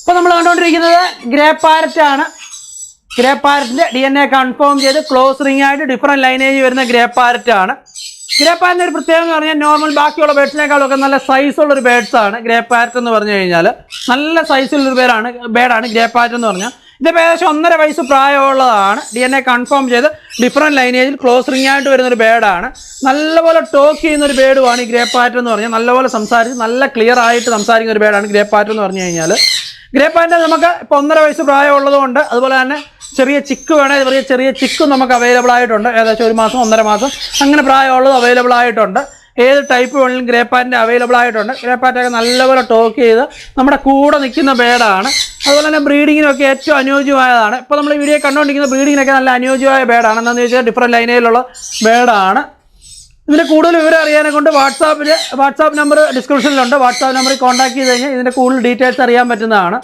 ഇപ്പൊ നമ്മൾ കണ്ടുകൊണ്ടിരിക്കുന്നത് ഗ്രേ പാരറ്റ് ആണ്. ഗ്രേ പാരറ്റിന്റെ ഡി എൻ എ കൺഫേം ചെയ്ത് ക്ലോസ് റിംഗ് ആയിട്ട് ഡിഫറെന്റ് ലൈനേജ് വരുന്ന ഗ്രേ പാരറ്റ് ആണ്. ഗ്രേ പാരറ്റിന്റെ ഒരു പ്രത്യേകത എന്ന് പറഞ്ഞാൽ നോർമൽ ബാക്കിയുള്ള ബേഡ്സിനേക്കാളൊക്കെ നല്ല സൈസ് ഉള്ള ഒരു ബേഡ്സ് ആണ് ഗ്രേ പാരറ്റ് എന്ന് പറഞ്ഞു കഴിഞ്ഞാൽ നല്ല സൈസുള്ള ഒരു പേരാണ് ബേഡാണ് ഗ്രേ പാരറ്റ് എന്ന് പറഞ്ഞാൽ. ഇതിപ്പോൾ ഏകദേശം ഒന്നര വയസ്സ് പ്രായമുള്ളതാണ്. ഡി എൻ എ കൺഫേം ചെയ്ത് ഡിഫറെന്റ് ലൈനേജിൽ ക്ലോസ് റിംഗ് ആയിട്ട് വരുന്നൊരു ബേഡാണ് നല്ലപോലെ ടോക്ക് ചെയ്യുന്ന ഒരു ബേഡുമാണ് ഈ ഗ്രേ പാരറ്റ് എന്ന് പറഞ്ഞാൽ. നല്ലപോലെ സംസാരിച്ച് നല്ല ക്ലിയർ ആയിട്ട് സംസാരിക്കുന്ന ഒരു ബേഡാണ് ഗ്രേ പാരറ്റ് എന്ന് പറഞ്ഞു കഴിഞ്ഞാൽ ഗ്രേ പാന്റ് നമുക്ക് ഇപ്പോൾ ഒന്നര വയസ്സ് പ്രായമുള്ളതുകൊണ്ട് അതുപോലെ തന്നെ ചെറിയ ചിക്ക് വേണേൽ ചെറിയ ചെറിയ ചിക്കും നമുക്ക് അവൈലബിൾ ആയിട്ടുണ്ട്. ഏകദേശം ഒരു മാസം ഒന്നര മാസം അങ്ങനെ പ്രായമുള്ളത് അവൈലബിൾ ആയിട്ടുണ്ട്. ഏത് ടൈപ്പ് വേണമെങ്കിലും ഗ്രേ പാന്റ് അവൈലബിൾ ആയിട്ടുണ്ട്. ഗ്രേ പാറ്റൊക്കെ നല്ലപോലെ ടോക്ക് ചെയ്ത് നമ്മുടെ കൂടെ നിൽക്കുന്ന ബേഡാണ് അതുപോലെ തന്നെ ബ്രീഡിങ്ങിനൊക്കെ ഏറ്റവും അനുയോജ്യമായതാണ്. ഇപ്പോൾ നമ്മൾ വീഡിയോ കണ്ടുകൊണ്ടിരിക്കുന്ന ബ്രീഡിങ്ങിനൊക്കെ നല്ല അനുയോജ്യമായ ബേഡാണ് എന്താണെന്ന് ചോദിച്ചാൽ ഡിഫറെന്റ് ലൈനയിലുള്ള ബേഡാണ് ഇതിന്റെ കൂടുതൽ വിവരം അറിയാനെ കൊണ്ട് വാട്സാപ്പിൽ വാട്സാപ്പ് നമ്പർ ഡിസ്ക്രിപ്ഷനിലുണ്ട് വാട്സാപ്പ് നമ്പറിൽ കോൺടാക്ട് ചെയ്ത് കഴിഞ്ഞാൽ ഇതിന്റെ കൂടുതൽ ഡീറ്റെയിൽസ് അറിയാൻ പറ്റുന്നതാണ്.